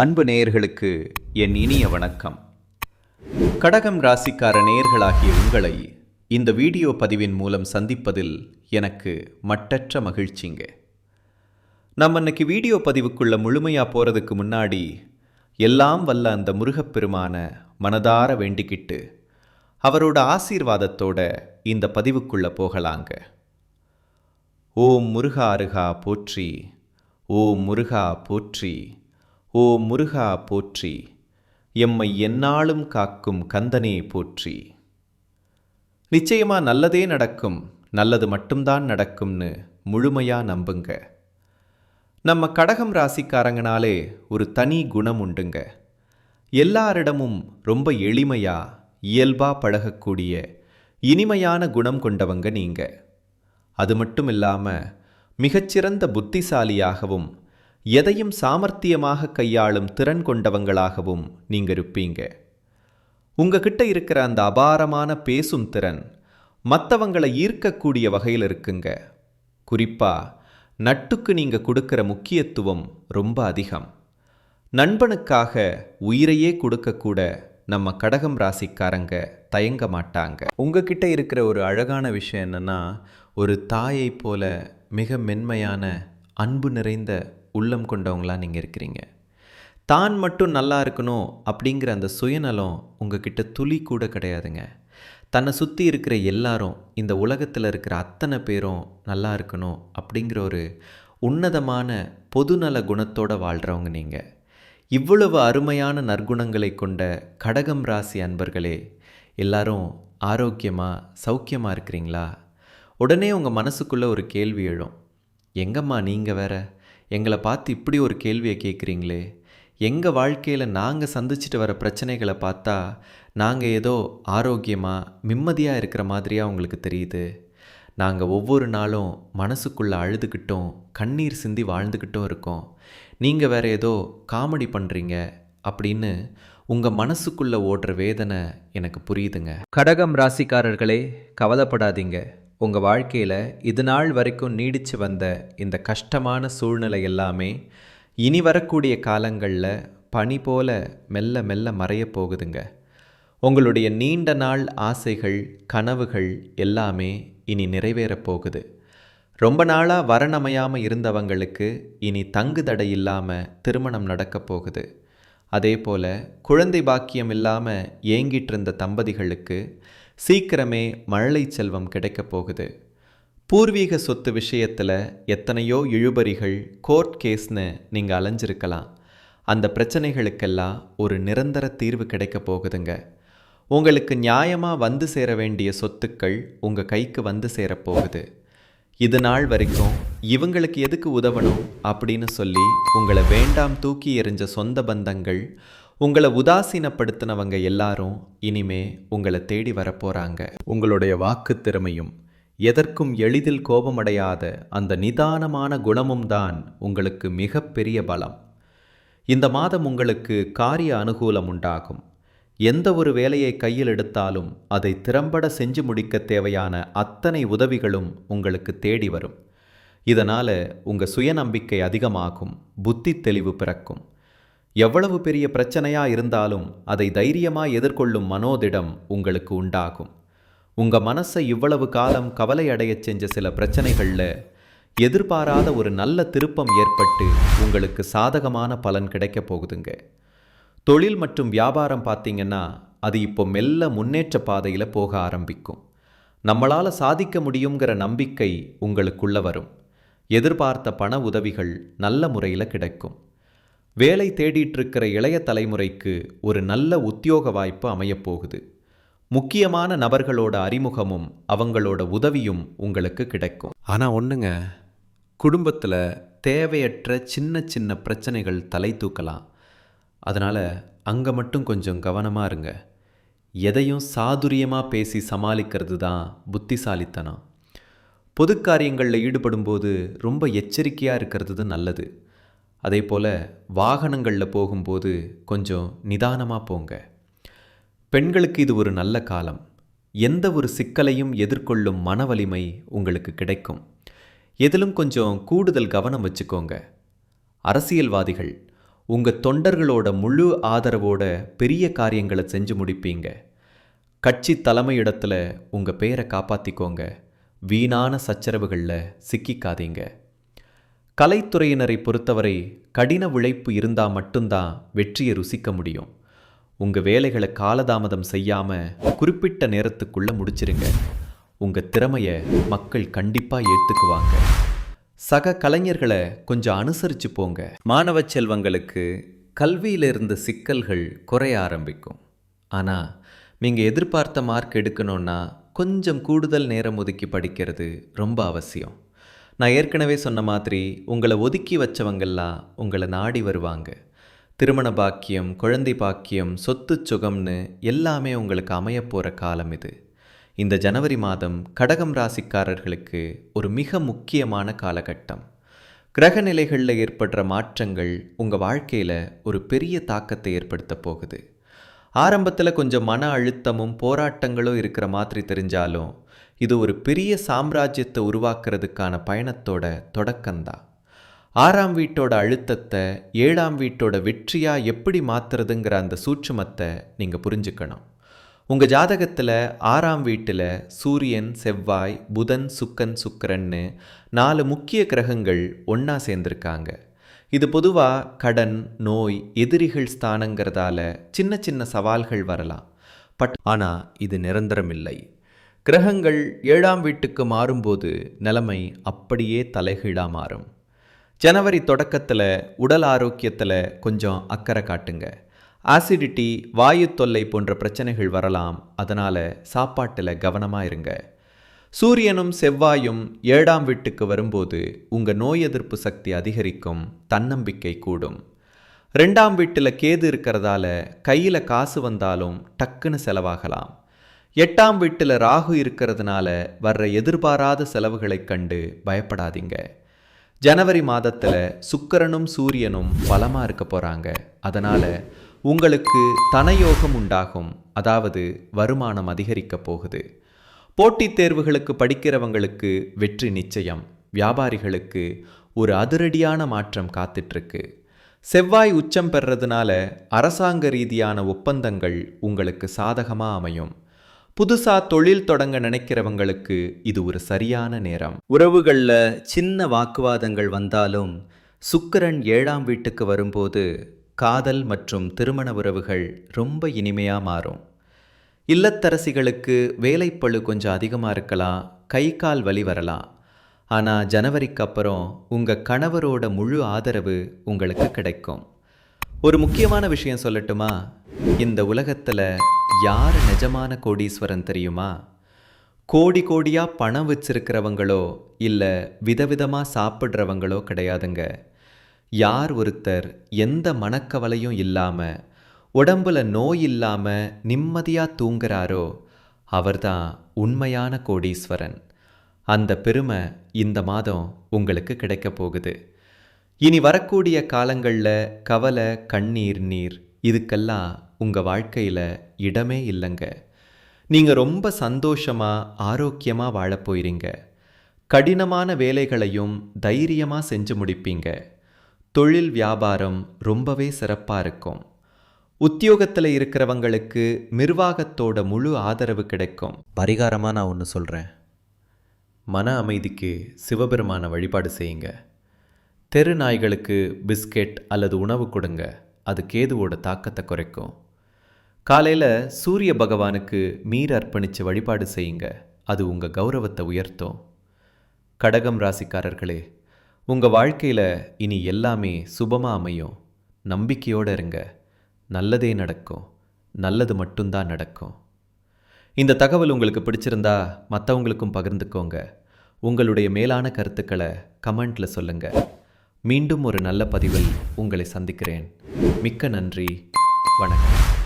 அன்பு நேயர்களுக்கு என் இனிய வணக்கம். கடகம் ராசிக்கார நேயர்களாகிய உங்களை இந்த வீடியோ பதிவின் மூலம் சந்திப்பதில் எனக்கு மட்டற்ற மகிழ்ச்சிங்க. நம்ம இன்னைக்கு வீடியோ பதிவுக்குள்ள முழுமையாக போகிறதுக்கு முன்னாடி எல்லாம் வல்ல அந்த முருகப்பெருமான மனதார வேண்டிக்கிட்டு அவரோட ஆசீர்வாதத்தோட இந்த பதிவுக்குள்ள போகலாங்க. ஓம் முருகா அருகா போற்றி ஓம் முருகா போற்றி. ஓ முருகா போற்றி எம்மை எந்நாளும் காக்கும் கந்தனே போற்றி. நிச்சயமா நல்லதே நடக்கும் நல்லது மட்டும்தான் நடக்கும்னு முழுமையா நம்புங்க. நம்ம கடகம் ராசிக்காரங்கனாலே ஒரு தனி குணம் உண்டுங்க. எல்லாரிடமும் ரொம்ப எளிமையா இயல்பா பழகக்கூடிய இனிமையான குணம் கொண்டவங்க நீங்க. அது மட்டும் இல்லாம மிகச்சிறந்த புத்திசாலியாகவும் எதையும் சாமர்த்தியமாக கையாளும் திறன் கொண்டவங்களாகவும் நீங்க இருப்பீங்க உங்ககிட்ட இருக்கிற அந்த அபாரமான பேசும் திறன் மற்றவங்களை ஈர்க்கக்கூடிய வகையில் இருக்குங்க. குறிப்பா நட்டுக்கு நீங்க கொடுக்கிற முக்கியத்துவம் ரொம்ப அதிகம். நண்பனுக்காக உயிரையே கொடுக்கக்கூட நம்ம கடகம் ராசிக்காரங்க தயங்க மாட்டாங்க. உங்ககிட்ட இருக்கிற ஒரு அழகான விஷயம் என்னன்னா ஒரு தாயை போல மிக மென்மையான அன்பு நிறைந்த உள்ளம் கொண்டவங்களாக நீங்கள் இருக்கிறீங்க. தான் மட்டும் நல்லா இருக்கணும் அப்படிங்கிற அந்த சுயநலம் உங்ககிட்ட துளி கூட கிடையாதுங்க. தன்னை சுற்றி இருக்கிற எல்லாரும் இந்த உலகத்தில் இருக்கிற அத்தனை பேரும் நல்லா இருக்கணும் அப்படிங்கிற ஒரு உன்னதமான பொதுநல குணத்தோடு வாழ்கிறவங்க நீங்கள் இவ்வளவு அருமையான நற்குணங்களை கொண்ட கடகம் ராசி அன்பர்களே எல்லாரும் ஆரோக்கியமாக சௌக்கியமாக இருக்கிறீங்களா? உடனே உங்கள் மனசுக்குள்ளே ஒரு கேள்வி எழும். எங்கம்மா நீங்கள் வேற? எங்களை பார்த்து இப்படி ஒரு கேள்வியை கேட்குறீங்களே? எங்கள் வாழ்க்கையில் நாங்கள் சந்திச்சுட்டு வர பிரச்சனைகளை பார்த்தா நாங்கள் ஏதோ ஆரோக்கியமாக நிம்மதியாக இருக்கிற மாதிரியாக உங்களுக்கு தெரியுது. நாங்கள் ஒவ்வொரு நாளும் மனசுக்குள்ளே அழுதுகிட்டும் கண்ணீர் சிந்தி வாழ்ந்துக்கிட்டும் இருக்கோம். நீங்கள் வேற ஏதோ காமெடி பண்ணுறீங்க அப்படின்னு உங்கள் மனசுக்குள்ளே ஓடுற வேதனை எனக்கு புரியுதுங்க. கடகம் ராசிக்காரர்களே கவலைப்படாதீங்க. உங்கள் வாழ்க்கையில் இது நாள் வரைக்கும் நீடித்து வந்த இந்த கஷ்டமான சூழ்நிலை எல்லாமே இனி வரக்கூடிய காலங்களில் பனி போல மெல்ல மெல்ல மறையப் போகுதுங்க. உங்களுடைய நீண்ட நாள் ஆசைகள் கனவுகள் எல்லாமே இனி நிறைவேறப் போகுது. ரொம்ப நாளாக வரணமையாமல் இருந்தவங்களுக்கு இனி தங்கு தடை இல்லாமல் திருமணம் நடக்கப் போகுது. அதே போல் குழந்தை பாக்கியம் இல்லாமல் ஏங்கிட்டு இருந்த தம்பதிகளுக்கு சீக்கிரமே மழலை செல்வம் கிடைக்கப் போகுது. பூர்வீக சொத்து விஷயத்தில் எத்தனையோ இழுபறிகள் கோர்ட் கேஸ்னு நீங்கள் அலைஞ்சிருக்கலாம். அந்த பிரச்சனைகளுக்கெல்லாம் ஒரு நிரந்தர தீர்வு கிடைக்க போகுதுங்க. உங்களுக்கு நியாயமாக வந்து சேர வேண்டிய சொத்துக்கள் உங்கள் கைக்கு வந்து சேரப்போகுது இது நாள் வரைக்கும் இவங்களுக்கு எதுக்கு உதவணும் அப்படின்னு சொல்லி உங்களை வேண்டாம் தூக்கி எறிஞ்ச சொந்த பந்தங்கள் உங்களை உதாசீனப்படுத்தினவங்க எல்லாரும் இனிமே உங்களை தேடி வரப்போறாங்க. உங்களுடைய வாக்கு திறமையும் எதற்கும் எளிதில் கோபமடையாத அந்த நிதானமான குணமும் தான் உங்களுக்கு மிகப்பெரிய பலம். இந்த மாதம் உங்களுக்கு காரிய அனுகூலம் உண்டாகும். எந்த ஒரு வேலையை கையில் எடுத்தாலும் அதை திறம்பட செஞ்சு முடிக்க தேவையான அத்தனை உதவிகளும் உங்களுக்கு தேடி வரும். இதனால் உங்கள் சுயநம்பிக்கை அதிகமாகும் புத்தி தெளிவு பிறக்கும். எவ்வளவு பெரிய பிரச்சனையா இருந்தாலும் அதை தைரியமா எதிர்கொள்ளும் மனோதிடம் உங்களுக்கு உண்டாகும். உங்க மனசை இவ்வளவு காலம் கவலை செஞ்ச சில பிரச்சனைகள்ல எதிர்பாராத ஒரு நல்ல திருப்பம் ஏற்பட்டு உங்களுக்கு சாதகமான பலன் கிடைக்க போகுதுங்க. தொழில் மற்றும் வியாபாரம் பார்த்தீங்கன்னா அது இப்போ மெல்ல முன்னேற்ற பாதையில் போக ஆரம்பிக்கும். நம்மளால் சாதிக்க முடியுங்கிற நம்பிக்கை உங்களுக்குள்ள வரும். எதிர்பார்த்த பண உதவிகள் நல்ல முறையில் கிடைக்கும். வேலை தேடிட்டு இருக்கிற இளைய தலைமுறைக்கு ஒரு நல்ல உத்தியோக வாய்ப்பு அமையப்போகுது. முக்கியமான நபர்களோட அறிமுகமும் அவங்களோட உதவியும் உங்களுக்கு கிடைக்கும். ஆனால் ஒன்றுங்க குடும்பத்தில் தேவையற்ற சின்ன சின்ன பிரச்சனைகள் தலை தூக்கலாம். அதனால் அங்கே மட்டும் கொஞ்சம் கவனமாக இருங்க. எதையும் சாதுரியமாக பேசி சமாளிக்கிறது தான் புத்திசாலித்தனம். பொது காரியங்களில் ஈடுபடும்போது ரொம்ப எச்சரிக்கையாக இருக்கிறது நல்லது. அதே போல் வாகனங்களில் போகும்போது கொஞ்சம் நிதானமாக போங்க. பெண்களுக்கு இது ஒரு நல்ல காலம். எந்த ஒரு சிக்கலையும் எதிர்கொள்ளும் மன வலிமை உங்களுக்கு கிடைக்கும். எதிலும் கொஞ்சம் கூடுதல் கவனம் வச்சுக்கோங்க. அரசியல்வாதிகள் உங்கள் தொண்டர்களோட முழு ஆதரவோட பெரிய காரியங்களை செஞ்சு முடிப்பீங்க. கட்சி தலைமையிடத்தில் உங்கள் பேரை காப்பாற்றிக்கோங்க வீணான சச்சரவுகளில் சிக்கிக்காதீங்க. கலைத்துறையினரை பொறுத்தவரை கடின உழைப்பு இருந்தால் மட்டும்தான் வெற்றியை ருசிக்க முடியும். உங்கள் வேலைகளை காலதாமதம் செய்யாமல் குறிப்பிட்ட நேரத்துக்குள்ளே முடிச்சிருங்க. உங்கள் திறமையை மக்கள் கண்டிப்பாக ஏற்றுக்குவாங்க சக கலைஞர்களை கொஞ்சம் அனுசரித்து போங்க. மாணவ செல்வங்களுக்கு கல்வியில் இருந்த சிக்கல்கள் குறைய ஆரம்பிக்கும். ஆனால் நீங்கள் எதிர்பார்த்த மார்க் எடுக்கணும்னா கொஞ்சம் கூடுதல் நேரம் ஒதுக்கி படிக்கிறது ரொம்ப அவசியம். நான் ஏற்கனவே சொன்ன மாதிரி உங்களை ஒதுக்கி வச்சவங்கெல்லாம் உங்களை நாடி வருவாங்க. திருமண பாக்கியம் குழந்தை பாக்கியம் சொத்து சுகம்னு எல்லாமே உங்களுக்கு அமையப்போகிற காலம் இது. இந்த ஜனவரி மாதம் கடகம் ராசிக்காரர்களுக்கு ஒரு மிக முக்கியமான காலகட்டம். கிரக நிலைகளில் ஏற்படுற மாற்றங்கள் உங்கள் வாழ்க்கையில் ஒரு பெரிய தாக்கத்தை ஏற்படுத்த போகுது. ஆரம்பத்தில் கொஞ்சம் மன அழுத்தமும் போராட்டங்களும் இருக்கிற மாதிரி தெரிஞ்சாலும் இது ஒரு பெரிய சாம்ராஜ்யத்தை உருவாக்குறதுக்கான பயணத்தோட தொடக்கம்தான். ஆறாம் வீட்டோட அழுத்தத்தை ஏழாம் வீட்டோட வெற்றியாக எப்படி மாத்துறதுங்கிற அந்த சூட்சுமத்தை நீங்கள் புரிஞ்சுக்கணும். உங்கள் ஜாதகத்தில் ஆறாம் வீட்டில் சூரியன் செவ்வாய் புதன் சுக்கன் சுக்கிரன்னு நாலு முக்கிய கிரகங்கள் ஒன்றா சேர்ந்துருக்காங்க. இது பொதுவாக கடன் நோய் எதிரிகள் ஸ்தானங்கிறதால சின்ன சின்ன சவால்கள் வரலாம். பட் ஆனால் இது நிரந்தரம் இல்லை கிரகங்கள் ஏழாம் வீட்டுக்கு மாறும்போது நிலைமை அப்படியே தலைகீழாக மாறும். ஜனவரி தொடக்கத்தில் உடல் ஆரோக்கியத்தில் கொஞ்சம் அக்கறை காட்டுங்க. ஆசிடிட்டி வாயு தொல்லை போன்ற பிரச்சனைகள் வரலாம். அதனால் சாப்பாட்டில் கவனமாக இருங்க. சூரியனும் செவ்வாயும் ஏழாம் வீட்டுக்கு வரும்போது உங்கள் நோய் எதிர்ப்பு சக்தி அதிகரிக்கும் தன்னம்பிக்கை கூடும். ரெண்டாம் வீட்டில் கேது இருக்கிறதால கையில் காசு வந்தாலும் டக்குன்னு செலவாகலாம். எட்டாம் வீட்டில் ராகு இருக்கிறதுனால வர்ற எதிர்பாராத செலவுகளைக் கண்டு பயப்படாதீங்க. ஜனவரி மாதத்தில் சுக்கிரனும் சூரியனும் பலமாக இருக்க போகிறாங்க அதனால் உங்களுக்கு தனயோகம் உண்டாகும். அதாவது வருமானம் அதிகரிக்கப் போகுது. போட்டித் தேர்வுகளுக்கு படிக்கிறவங்களுக்கு வெற்றி நிச்சயம். வியாபாரிகளுக்கு ஒரு அதிரடியான மாற்றம் காத்துட்ருக்கு. செவ்வாய் உச்சம் பெறதுனால அரசாங்க ரீதியான ஒப்பந்தங்கள் உங்களுக்கு சாதகமாக அமையும். புதுசா தொழில் தொடங்க நினைக்கிறவங்களுக்கு இது ஒரு சரியான நேரம். உறவுகளில் சின்ன வாக்குவாதங்கள் வந்தாலும் சுக்கிரன் ஏழாம் வீட்டுக்கு வரும்போது காதல் மற்றும் திருமண உறவுகள் ரொம்ப இனிமையா மாறும். இல்லத்தரசிகளுக்கு வேலைப்பழு கொஞ்சம் அதிகமாக இருக்கலாம் கை கால் வலி வரலாம். ஆனால் ஜனவரிக்கு அப்புறம் உங்கள் கணவரோட முழு ஆதரவு உங்களுக்கு கிடைக்கும். ஒரு முக்கியமான விஷயம் சொல்லட்டுமா? இந்த உலகத்தில் யார் நிஜமான கோடீஸ்வரன் தெரியுமா? கோடி கோடியாக பணம் வச்சிருக்கிறவங்களோ இல்லை விதவிதமாக சாப்பிட்றவங்களோ கிடையாதுங்க. யார் ஒருத்தர் எந்த மனக்கவலையும் இல்லாமல் உடம்புல நோய் இல்லாமல் நிம்மதியாக தூங்குறாரோ அவர்தான் உண்மையான கோடீஸ்வரன். அந்த பெருமை இந்த மாதம் உங்களுக்கு கிடைக்க போகுது. இனி வரக்கூடிய காலங்களில் கவலை கண்ணீர் நீர் இதுக்கெல்லாம் உங்கள் வாழ்க்கையில் இடமே இல்லைங்க. நீங்கள் ரொம்ப சந்தோஷமாக ஆரோக்கியமாக வாழப்போயிறீங்க கடினமான வேலைகளையும் தைரியமாக செஞ்சு முடிப்பீங்க. தொழில் வியாபாரம் ரொம்பவே சிறப்பாக இருக்கும். உத்தியோகத்தில் இருக்கிறவங்களுக்கு நிர்வாகத்தோட முழு ஆதரவு கிடைக்கும். பரிகாரமாக நான் ஒன்று சொல்கிறேன் மன அமைதிக்கு சிவபெருமான வழிபாடு செய்யுங்க. தெரு நாய்களுக்கு பிஸ்கெட் அல்லது உணவு கொடுங்க. அது கேதுவோட தாக்கத்தை குறைக்கும். காலையில் சூரிய பகவானுக்கு மீர் அர்ப்பணித்து வழிபாடு செய்யுங்க. அது உங்கள் கௌரவத்தை உயர்த்தும். கடகம் ராசிக்காரர்களே உங்கள் வாழ்க்கையில் இனி எல்லாமே சுபமாக அமையும். நம்பிக்கையோடு இருங்க. நல்லதே நடக்கும். நல்லது மட்டும்தான் நடக்கும். இந்த தகவல் உங்களுக்கு பிடிச்சிருந்தா மற்றவங்களுக்கும் பகிர்ந்துக்கோங்க. உங்களுடைய மேலான கருத்துக்களை கமெண்ட்டில் சொல்லுங்கள் மீண்டும் ஒரு நல்ல பதிவில் உங்களை சந்திக்கிறேன். மிக்க நன்றி. வணக்கம்.